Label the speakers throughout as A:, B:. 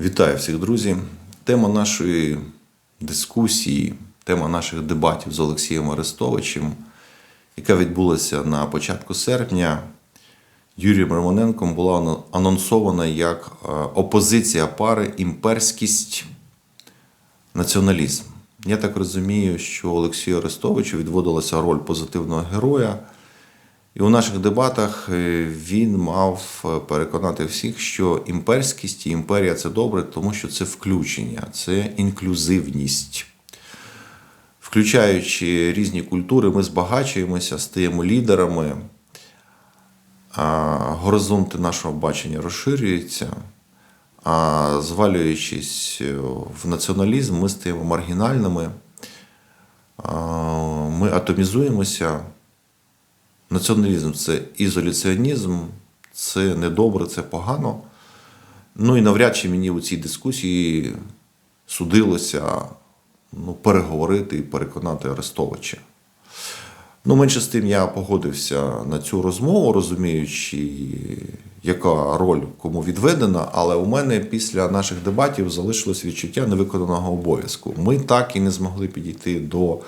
A: Вітаю всіх, друзі. Тема нашої дискусії, тема наших дебатів з Олексієм Арестовичем, яка відбулася на початку серпня, Юрієм Романенком була анонсована як е, опозиція пари імперськість націоналізм. Я так розумію, що Олексію Арестовичу відводилася роль позитивного героя. І у наших дебатах е, він мав е, переконати всіх, що імперськість і імперія це добре, тому що це включення, це інклюзивність. Включаючи різні культури, ми збагачуємося, стаємо лідерами, а горизонти нашого бачення розширюються, а звалюючись в націоналізм, ми стаємо маргінальними, ми атомізуємося. Націоналізм це ізоляціонізм, це недобре, це погано. Ну і навряд чи мені у цій дискусії судилося ну, переговорити і переконати Арестовича. Ну, менше з тим, я погодився на цю розмову, розуміючи, яка роль кому відведена, але у мене після наших дебатів залишилось відчуття невиконаного обов'язку. Ми так і не змогли підійти до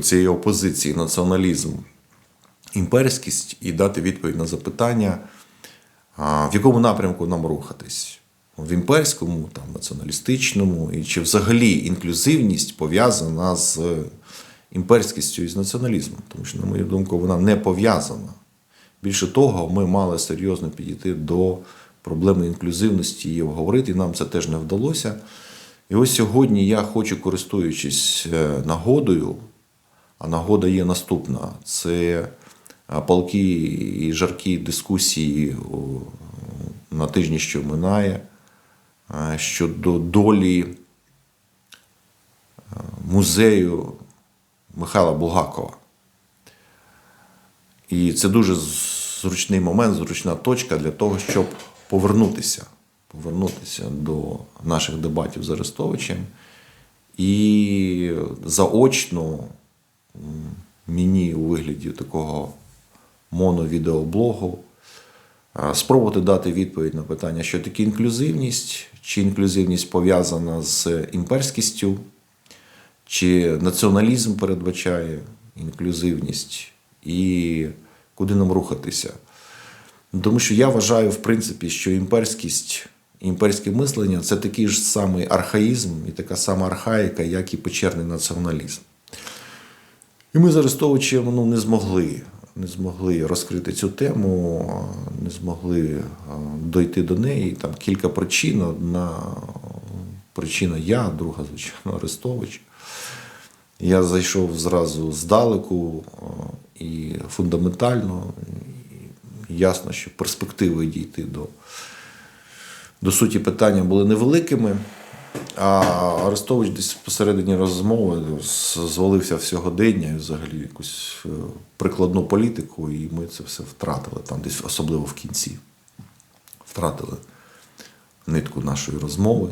A: цієї опозиції націоналізм імперськість і дати відповідь на запитання, в якому напрямку нам рухатись. В імперському, там, націоналістичному, і чи взагалі інклюзивність пов'язана з імперськістю і з націоналізмом, тому що, на мою думку, вона не пов'язана. Більше того, ми мали серйозно підійти до проблеми інклюзивності і обговорити, і нам це теж не вдалося. І ось сьогодні я хочу, користуючись е, нагодою, а нагода є наступна: це а, палкі і жаркі дискусії на тижні, що минає, щодо долі музею Михайла Булгакова. І це дуже зручний момент, зручна точка для того, щоб повернутися, повернутися до наших дебатів з Арестовичем і заочно мені у вигляді такого моновідеоблогу спробувати дати відповідь на питання, що таке інклюзивність, чи інклюзивність пов'язана з імперськістю, чи націоналізм передбачає інклюзивність і куди нам рухатися. Тому що я вважаю, в принципі, що імперськість, імперське мислення це такий ж самий архаїзм і така сама архаїка, як і печерний націоналізм. І ми з Арестовичем ну, не змогли, не змогли розкрити цю тему, не змогли дойти до неї. Там кілька причин. Одна причина я, друга, звичайно, Арестович. Я зайшов зразу здалеку і фундаментально. Ясно, що перспективи дійти до, до суті питання були невеликими. А Арестович десь посередині розмови звалився в сьогодення і взагалі якусь е, прикладну політику, і ми це все втратили там, десь особливо в кінці. Втратили нитку нашої розмови.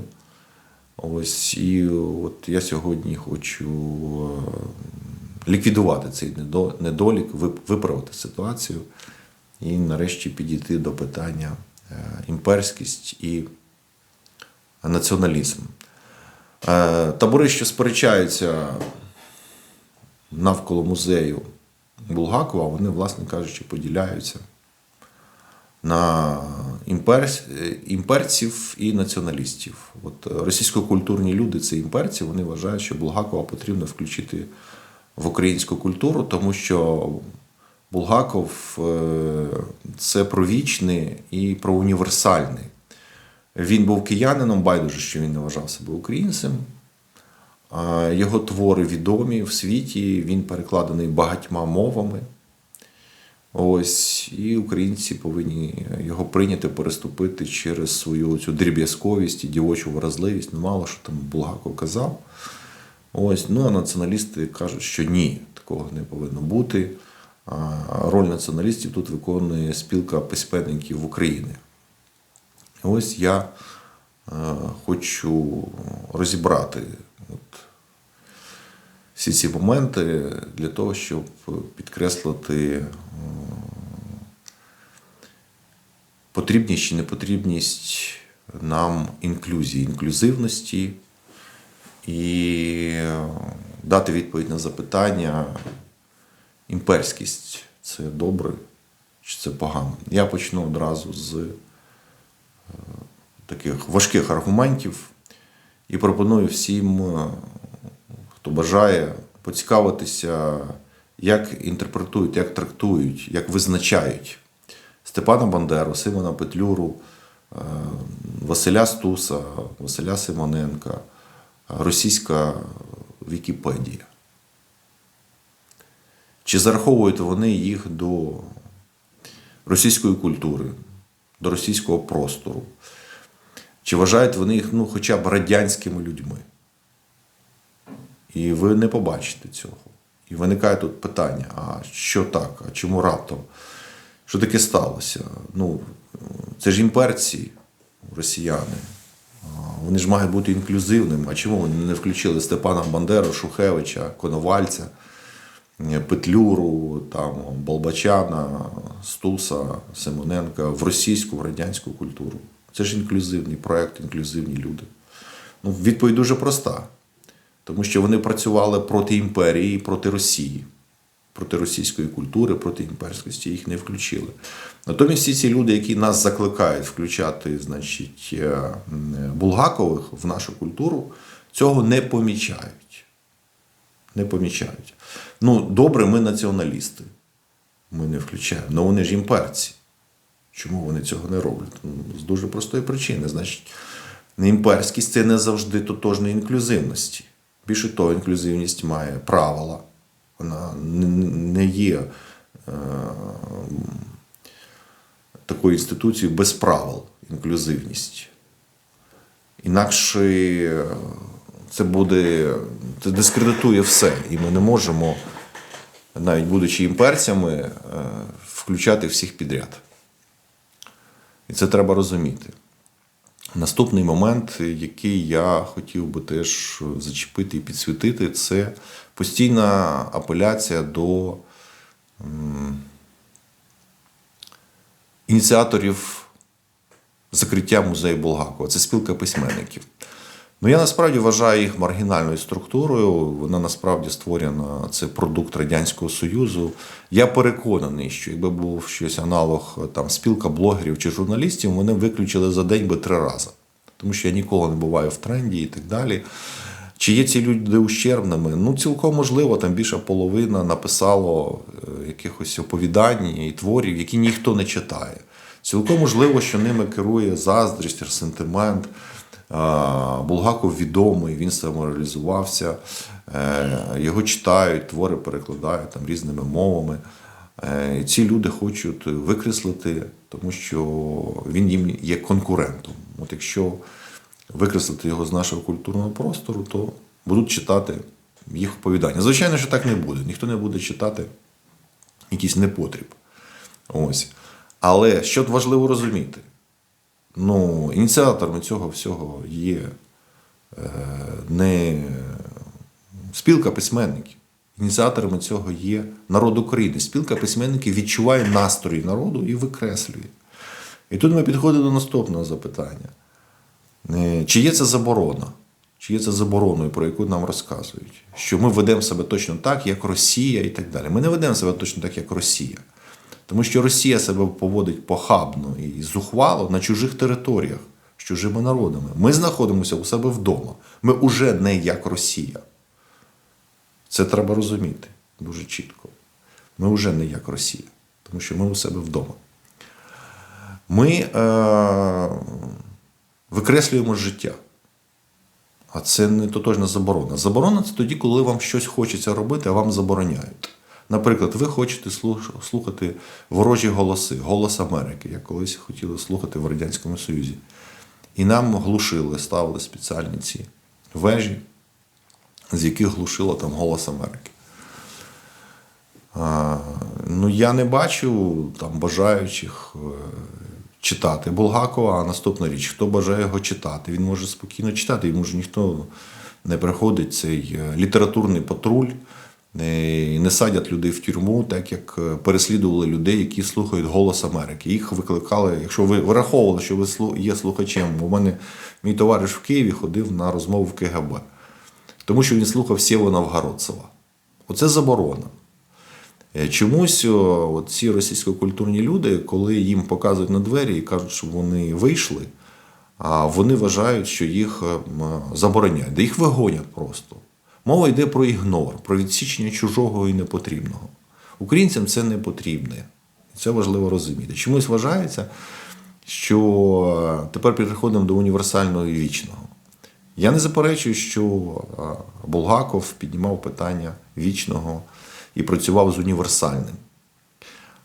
A: Ось і от я сьогодні хочу е, ліквідувати цей недолік, виправити ситуацію і нарешті підійти до питання е, імперськість і націоналізм. Е, Табори, що сперечаються навколо музею Булгакова, вони, власне кажучи, поділяються на імперців і націоналістів. От е, російсько-культурні люди це імперці, вони вважають, що Булгакова потрібно включити в українську культуру, тому що Булгаков е, це про вічне і про універсальне. Він був киянином, байдуже, що він вважав себе українцем. Його твори відомі в світі, він перекладений багатьма мовами. Ось, і українці повинні його прийняти, переступити через свою цю дріб'язковість і дівочу вразливість. Ну, мало що там Булгаков казав. Ось, ну а націоналісти кажуть, що ні, такого не повинно бути. Роль націоналістів тут виконує спілка письменників України. Ось я е, хочу розібрати от, всі ці моменти для того, щоб підкреслити е, потрібність чи непотрібність нам інклюзії, інклюзивності і дати відповідь на запитання, імперськість це добре чи це погано. Я почну одразу з таких важких аргументів і пропоную всім, е, хто бажає, поцікавитися, як інтерпретують, як трактують, як визначають Степана Бандеру, Симона Петлюру, е, Василя Стуса, Василя Симоненка, російська Вікіпедія. Чи зараховують вони їх до російської культури, до російського простору? Чи вважають вони їх ну, хоча б радянськими людьми? І ви не побачите цього. І виникає тут питання: а що так? А чому раптом? Що таке сталося? Ну, це ж імперці, росіяни. Вони ж мають бути інклюзивними. А чому вони не включили Степана Бандеру, Шухевича, Коновальця, Петлюру, там, Болбачана, Стуса, Симоненка в російську, в радянську культуру? Це ж інклюзивний проект, інклюзивні люди. Ну, відповідь дуже проста. Тому що вони працювали проти імперії, проти Росії, проти російської культури, проти імперськості, їх не включили. Натомість всі ці люди, які нас закликають включати, значить, е, Булгакових в нашу культуру, цього не помічають. Не помічають. Ну, добре, ми націоналісти. Ми не включаємо. але вони ж імперці. Чому вони цього не роблять? Ну, З дуже простої причини. Значить, імперськість це не завжди тотожна інклюзивності. Більше того, інклюзивність має правила. Вона не- не є е, такою інституцією без правил інклюзивність. Інакше е, це буде, це дискредитує все. І ми не можемо, навіть будучи імперцями, е, включати всіх підряд. І це треба розуміти. Наступний момент, який я хотів би теж зачепити і підсвітити, це постійна апеляція до ініціаторів закриття музею Булгакова. Це спілка письменників. Ну, я насправді вважаю їх маргінальною структурою. Вона насправді створена, це продукт Радянського Союзу. Я переконаний, що якби був щось аналог там спілка блогерів чи журналістів, вони виключили за день би три рази. Тому що я ніколи не буваю в тренді і так далі. Чи є ці люди ущербними? Ну, цілком можливо, там більша половина написало е, якихось оповідань і творів, які ніхто не читає. Цілком можливо, що ними керує заздрість, ресентимент. Булгаков відомий, він самореалізувався, е, його читають, твори перекладають там різними мовами. Е, ці люди хочуть викреслити, тому що він їм є конкурентом. От якщо викреслити його з нашого культурного простору, то будуть читати їх оповідання. Звичайно, що так не буде. Ніхто не буде читати якийсь непотріб. Ось. Але що важливо розуміти? Ну, ініціаторами цього всього є е, не спілка письменників. Ініціаторами цього є народ України. Спілка письменників відчуває настрої народу і викреслює. І тут ми підходимо до наступного запитання. Е, Чи є це заборона? Чи є це забороною, про яку нам розказують? Що ми ведемо себе точно так, як Росія і так далі. Ми не ведемо себе точно так, як Росія. Тому що Росія себе поводить похабно і зухвало на чужих територіях з чужими народами. Ми знаходимося у себе вдома. Ми уже не як Росія. Це треба розуміти дуже чітко. Ми вже не як Росія, тому що ми у себе вдома. Ми е- викреслюємо життя. А це не тотожна заборона. Заборона це тоді, коли вам щось хочеться робити, а вам забороняють. Наприклад, ви хочете слухати ворожі голоси, голос Америки, як колись хотіли слухати в Радянському Союзі. І нам глушили, ставили спеціальні ці вежі, з яких глушило там голос Америки. А, ну, я не бачу там бажаючих е, читати Булгакова, а наступна річ, хто бажає його читати, він може спокійно читати, йому ж ніхто не приходить цей е, літературний патруль не садять людей в тюрму, так як е, переслідували людей, які слухають голос Америки. Їх викликали, якщо ви враховували, що ви є слухачем. У мене мій товариш в Києві ходив на розмову в КГБ, тому що він слухав Сєва Новгородцева. Оце заборона. Е, Чомусь от ці російсько-культурні люди, коли їм показують на двері і кажуть, що вони вийшли, а вони вважають, що їх е, забороняють, де їх вигонять просто. Мова йде про ігнор, про відсічення чужого і непотрібного. Українцям це не потрібне. Це важливо розуміти. Чомусь вважається, що е, тепер переходимо до універсального і вічного. Я не заперечую, що е, Булгаков піднімав питання вічного і працював з універсальним.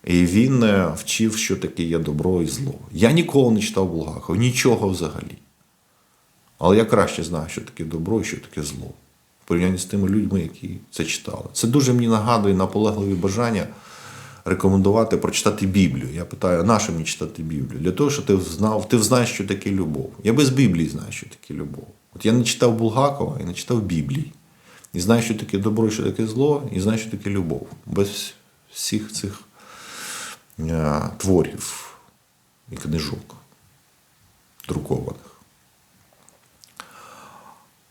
A: І він е, вчив, що таке є добро і зло. Я ніколи не читав Булгакова, нічого взагалі. Але я краще знаю, що таке добро і що таке зло. Порівнянні з тими людьми, які це читали. Це дуже мені нагадує наполегливі бажання рекомендувати прочитати Біблію. Я питаю, на що мені читати Біблію? Для того, щоб ти знав, ти знаєш, що таке любов. Я без Біблії знаю, що таке любов. От я не читав Булгакова і не читав Біблії. І знаю, що таке добро, що таке зло, і знаю, що таке любов. Без всіх цих е, творів і книжок друкованих.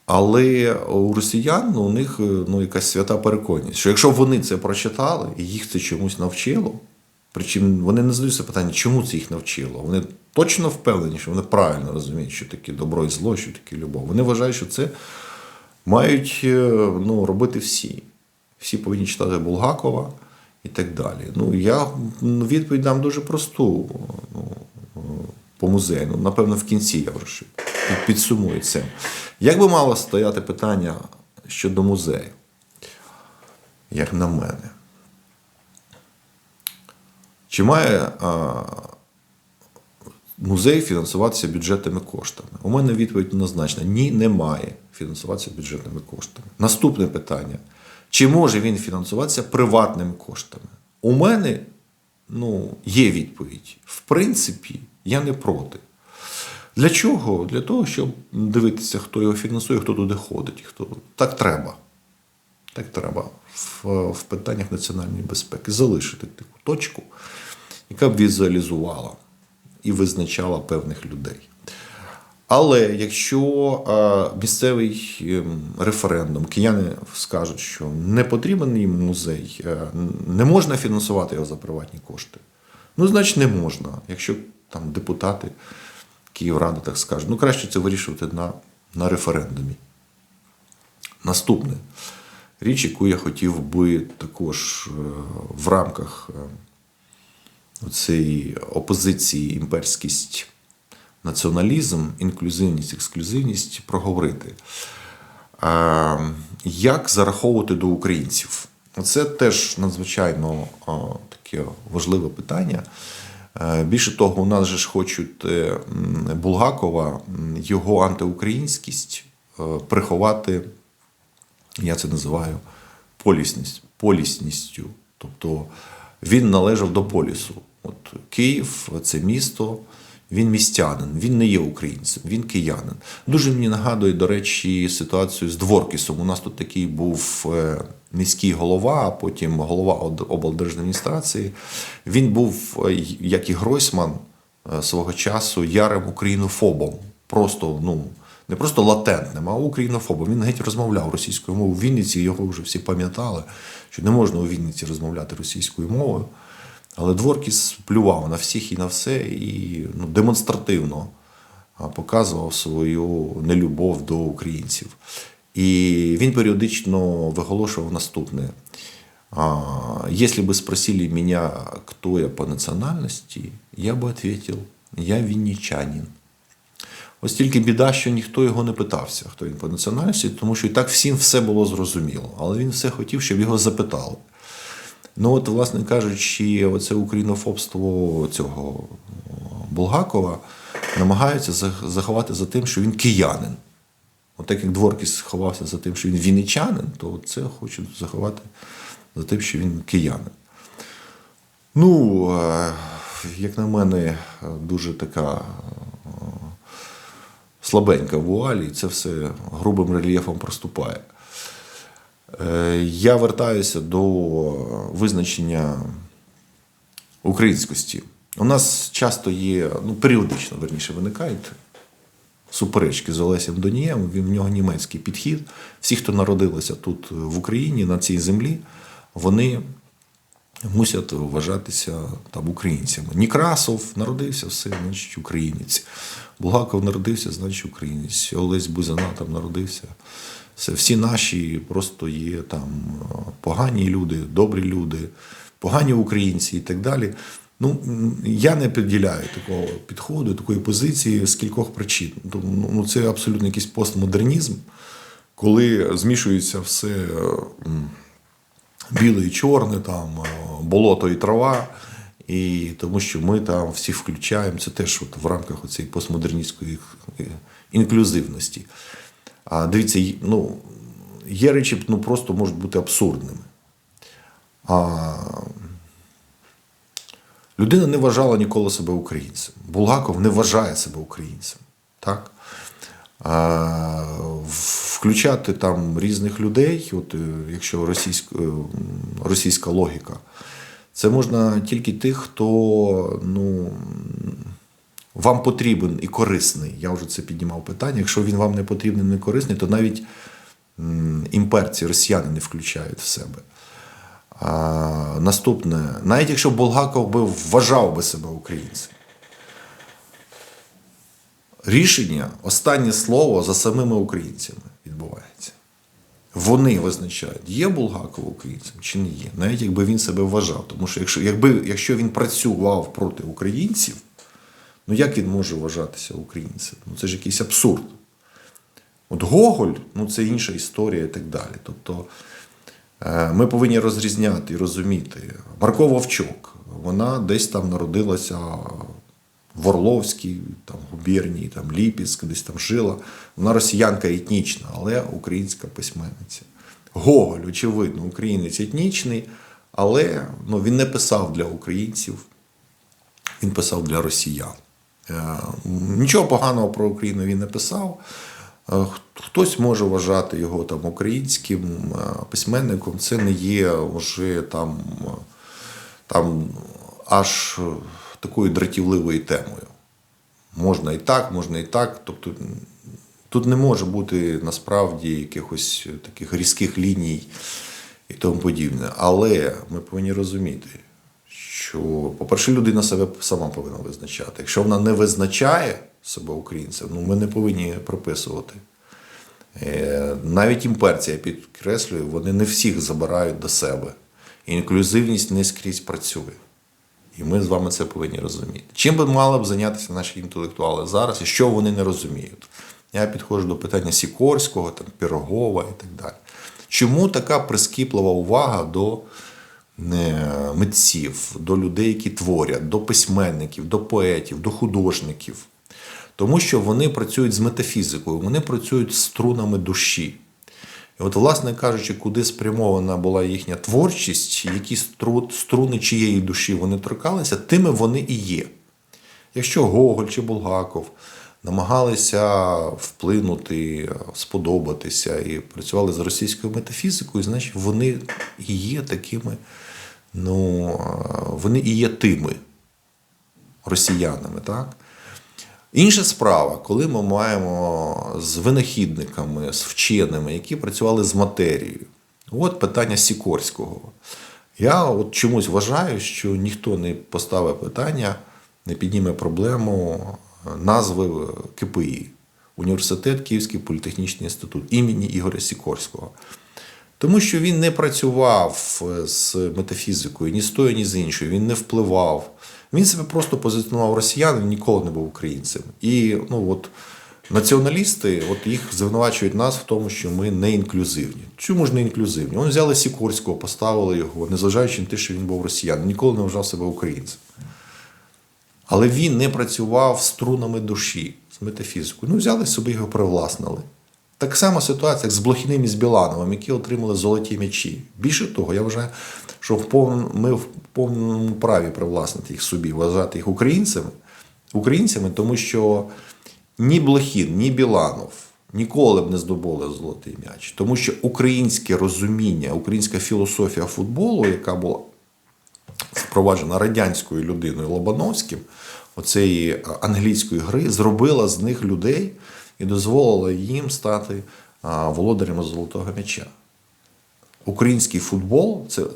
A: Але у росіян ну, у них е, ну, якась свята переконаність, що якщо вони це прочитали і їх це чомусь навчило, причому вони не задаються питання, чому це їх навчило. Вони точно впевнені, що вони правильно розуміють, що таке добро і зло, що таке любов. Вони вважають, що це мають е, ну, робити всі. Всі повинні читати Булгакова і так далі. Ну, я ну, відповідь дам дуже просту ну, е, по музею. Ну, напевно, в кінці я під- підсумую це. Як би мало стояти питання щодо музею, як на мене? Чи має а, музей фінансуватися бюджетними коштами? У мене відповідь однозначна: ні, не має фінансуватися бюджетними коштами. Наступне питання: чи може він фінансуватися приватними коштами? У мене ну, є відповідь. В принципі, я не проти. Для чого? Для того, щоб дивитися, хто його фінансує, хто туди ходить. Хто... Так треба. Так треба в, в питаннях національної безпеки залишити таку точку, яка б візуалізувала і визначала певних людей. Але якщо е, місцевий ем, референдум, кияни скажуть, що не потрібен їм музей, е, не можна фінансувати його за приватні кошти, ну, значить, не можна. Якщо там депутати Київради так скажуть, ну краще це вирішувати на, на референдумі. Наступне річ, яку я хотів би також е, в рамках е, цієї опозиції імперськість, націоналізм, інклюзивність, ексклюзивність проговорити. Е, Як зараховувати до українців? Це теж надзвичайно таке важливе питання. Е, Більше того, у нас же ж хочуть е, Булгакова, його антиукраїнськість е, приховати, я це називаю полісність, полісністю. Тобто він належав до полісу. От Київ це місто, він містянин, він не є українцем, він киянин. Дуже мені нагадує, до речі, ситуацію з Дворкісом. У нас тут такий був е, міський голова, а потім голова облдержадміністрації. Він був, е, як і Гройсман, е, свого часу ярим українофобом. Просто, ну, не просто латентним, а українофобом. Він геть розмовляв російською мовою. В Вінниці його вже всі пам'ятали, що не можна у Вінниці розмовляти російською мовою. Але Дворкіс плював на всіх і на все, і ну, демонстративно показував свою нелюбов до українців. І він періодично виголошував наступне. Если бы спросили меня, кто я по национальности, я бы ответил, я вінничанин. Ось тільки біда, що ніхто його не питався, хто він по національності, тому що і так всім все було зрозуміло. Але він все хотів, щоб його запитали. Ну, от, власне кажучи, оце українофобство цього о, Булгакова намагаються заховати за тим, що він киянин. От так як Дворкіс ховався за тим, що він вінничанин, то це хочуть заховати за тим, що він киянин. Ну, е, як на мене, дуже така е, слабенька вуаль, і це все грубим рельєфом проступає. Е, Я вертаюся до визначення українськості. У нас часто є, ну, періодично, верніше, виникають суперечки з Олесем Донієм. Він в нього німецький підхід. Всі, хто народилися тут в Україні, на цій землі, вони мусять вважатися там українцями. Некрасов народився, все, значить, українець. Булгаков народився, значить українець. Олесь Бузина там народився. Все, всі наші просто є там е, погані люди, добрі люди, погані українці і так далі. Ну, я не поділяю такого підходу, такої позиції з кількох причин. Тому, Ну, це абсолютно якийсь постмодернізм, коли змішується все е, біле і чорне, там, е, болото і трава. І тому що ми там всіх включаємо, це теж от в рамках цієї постмодерністської інклюзивності. А дивіться, ну, є речі, ну, просто можуть бути абсурдними. А, людина не вважала ніколи себе українцем. Булгаков не вважає себе українцем. Так? А, включати там різних людей, от, е, якщо російська, е, російська логіка, це можна тільки тих, хто ну, вам потрібен і корисний. Я вже це піднімав питання. Якщо він вам не потрібен і не корисний, то навіть імперці, росіяни не включають в себе. А, наступне, навіть якщо Булгаков би вважав би себе українцем, рішення, останнє слово за самими українцями відбувається. Вони визначають, є Булгаков українцем чи не є, навіть якби він себе вважав. Тому що якщо, якби, якщо він працював проти українців, ну як він може вважатися українцем? Ну це ж якийсь абсурд. От Гоголь, ну це інша історія і так далі. Тобто е, ми повинні розрізняти і розуміти. Марко Вовчок, вона десь там народилася в Орловській, там, губернії, там, Ліпецьк, десь там жила. Вона росіянка етнічна, але українська письменниця. Гоголь, очевидно, українець етнічний, але ну, він не писав для українців, він писав для росіян. Е, Нічого поганого про Україну він не писав. Е, Хтось може вважати його там українським е, письменником. Це не є вже там, там аж такою дратівливою темою. Можна і так, можна і так. Тобто тут не може бути насправді якихось таких різких ліній і тому подібне. Але ми повинні розуміти, що, по-перше, людина себе сама повинна визначати. Якщо вона не визначає себе українцем, ну ми не повинні прописувати. Е, Навіть імперці, я підкреслюю, вони не всіх забирають до себе. Інклюзивність не скрізь працює. І ми з вами це повинні розуміти. Чим би мали б зайнятися наші інтелектуали зараз і що вони не розуміють? Я підходжу до питання Сікорського, там, Пірогова і так далі. Чому така прискіплива увага до митців, до людей, які творять, до письменників, до поетів, до художників? Тому що вони працюють з метафізикою, вони працюють з струнами душі. І от, власне кажучи, куди спрямована була їхня творчість, які стру- струни чиєї душі вони торкалися, тими вони і є. Якщо Гоголь чи Булгаков намагалися вплинути, сподобатися і працювали з російською метафізикою, значить вони і є такими, ну, вони і є тими росіянами, так? Інша справа, коли ми маємо з винахідниками, з вченими, які працювали з матерією. От питання Сікорського. Я от чомусь вважаю, що ніхто не поставить питання, не підніме проблему назви КПІ Університет Київський політехнічний інститут імені Ігоря Сікорського. Тому що він не працював з метафізикою ні з тою, ні з іншою, він не впливав. Він себе просто позиціонував росіянин, ніколи не був українцем. І ну, от, націоналісти от їх звинувачують нас в тому, що ми не інклюзивні. Чому ж не інклюзивні? Вони взяли Сікорського, поставили його, незважаючи на те, що він був росіянин, ніколи не вважав себе українцем. Але він не працював струнами душі, з метафізикою. Ну, взяли собі його привласнили. Так само ситуація як з Блохіним і з Білановим, які отримали золоті м'ячі. Більше того, я вважаю, що в повному, ми в повному праві привласнити їх собі, вважати їх українцями, українцями, тому що ні Блохін, ні Біланов ніколи б не здобули золотий м'яч. Тому що українське розуміння, українська філософія футболу, яка була впроваджена радянською людиною Лобановським, оцеї англійської гри, зробила з них людей і дозволила їм стати володарями золотого м'яча. Український футбол це е,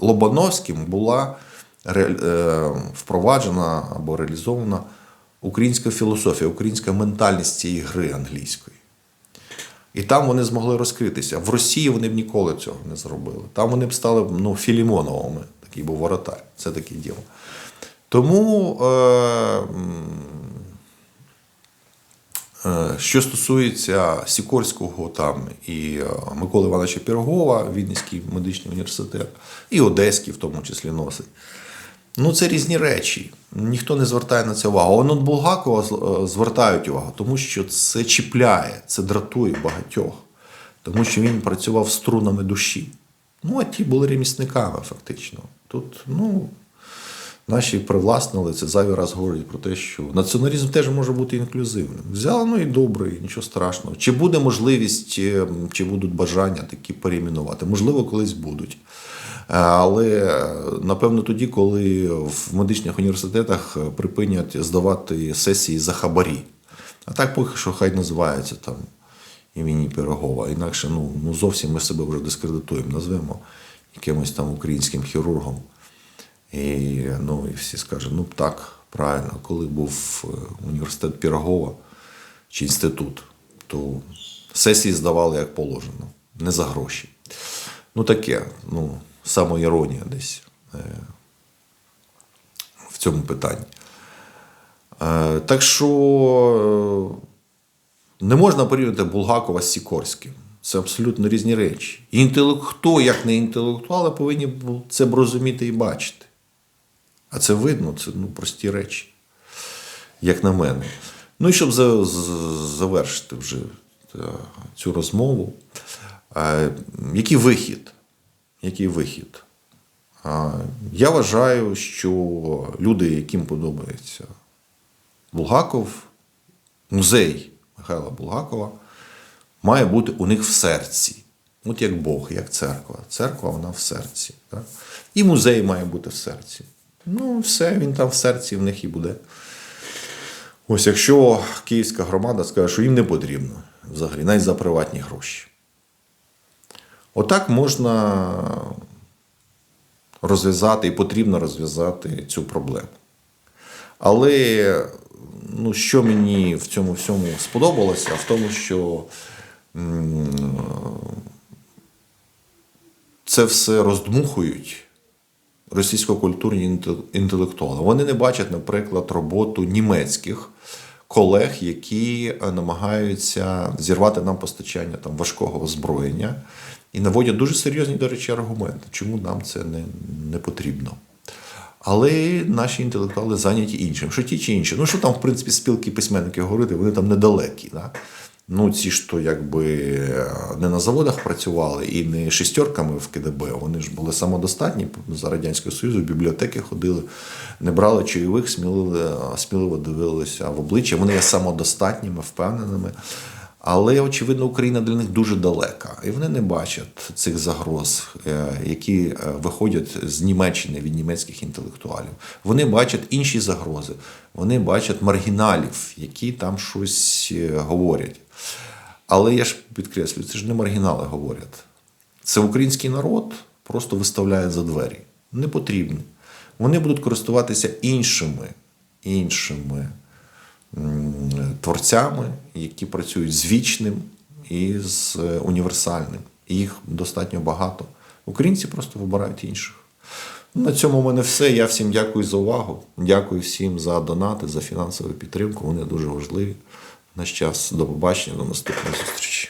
A: Лобановським була е, впроваджена або реалізована українська філософія, українська ментальність цієї гри англійської. І там вони змогли розкритися. В Росії вони б ніколи цього не зробили. Там вони б стали ну, Філімоновими, такий був воротар. Це таке діло. Тому, е, що стосується Сікорського там і е, Миколи Івановича Пірогова, Віднівський медичний університет, і Одеський в тому числі носить. Ну, це різні речі. Ніхто не звертає на це увагу. От Булгакова е, звертають увагу, тому що це чіпляє, це дратує багатьох, тому що він працював струнами душі. Ну, а ті були ремісниками, фактично. Тут, ну, наші привласнили це зайвий раз говорять про те, що націоналізм теж може бути інклюзивним. Взяли, ну і добре, і нічого страшного. Чи буде можливість, е, чи будуть бажання такі перейменувати? Можливо, колись будуть. Е, Але е, напевно тоді, коли в медичних університетах припинять здавати сесії за хабарі. А так поки що хай називається там імені Пирогова. Інакше ну, ну зовсім ми себе вже дискредитуємо, назвемо якимось там українським хірургом. І, ну, і всі скажуть, ну так, правильно, коли був е, університет Пірогова чи інститут, то сесії здавали як положено, не за гроші. Ну таке, ну, самоіронія десь е, в цьому питанні. Е, так що не можна порівняти Булгакова з Сікорським. Це абсолютно різні речі. Інтелект, хто, як не інтелектуали, повинні це б розуміти і бачити. А це видно, це ну, прості речі, як на мене. Ну і щоб завершити вже е, цю розмову, е, який вихід? Який вихід? Я вважаю, що люди, яким подобається Булгаков, музей Михайла Булгакова, має бути у них в серці. От як Бог, як церква. Церква вона в серці. Так? І музей має бути в серці. Ну, все, він там в серці, в них і буде. Ось якщо київська громада скаже, що їм не потрібно взагалі, навіть за приватні гроші. Отак можна розв'язати і потрібно розв'язати цю проблему. Але ну, що мені в цьому всьому сподобалося, в тому, що це все роздмухують російсько-культурні інте- інтелектуали. Вони не бачать, наприклад, роботу німецьких колег, які е, намагаються зірвати нам постачання там, важкого озброєння і наводять дуже серйозні, до речі, аргументи, чому нам це не, не потрібно. Але наші інтелектуали зайняті іншим. Що ті чи інші? Ну, що там, в принципі, спілки письменників говорити, вони там недалекі. Да? Ну, ці ж то якби не на заводах працювали і не шістерками в КДБ. Вони ж були самодостатні за Радянського Союзу, в бібліотеки ходили, не брали чайових, сміливо, сміливо дивилися в обличчя. Вони є самодостатніми, впевненими. Але, очевидно, Україна для них дуже далека, і вони не бачать цих загроз, е, які е, виходять з Німеччини від німецьких інтелектуалів. Вони бачать інші загрози, вони бачать маргіналів, які там щось е, говорять. Але я ж підкреслюю, це ж не маргінали говорять. Це український народ просто виставляє за двері. Не потрібно. Вони будуть користуватися іншими, іншими творцями, які працюють з вічним і з е, універсальним. Їх достатньо багато. Українці просто вибирають інших. На цьому в мене все. Я всім дякую за увагу. Дякую всім за донати, за фінансову підтримку. Вони дуже важливі. Наш час. До побачення, до наступної зустрічі.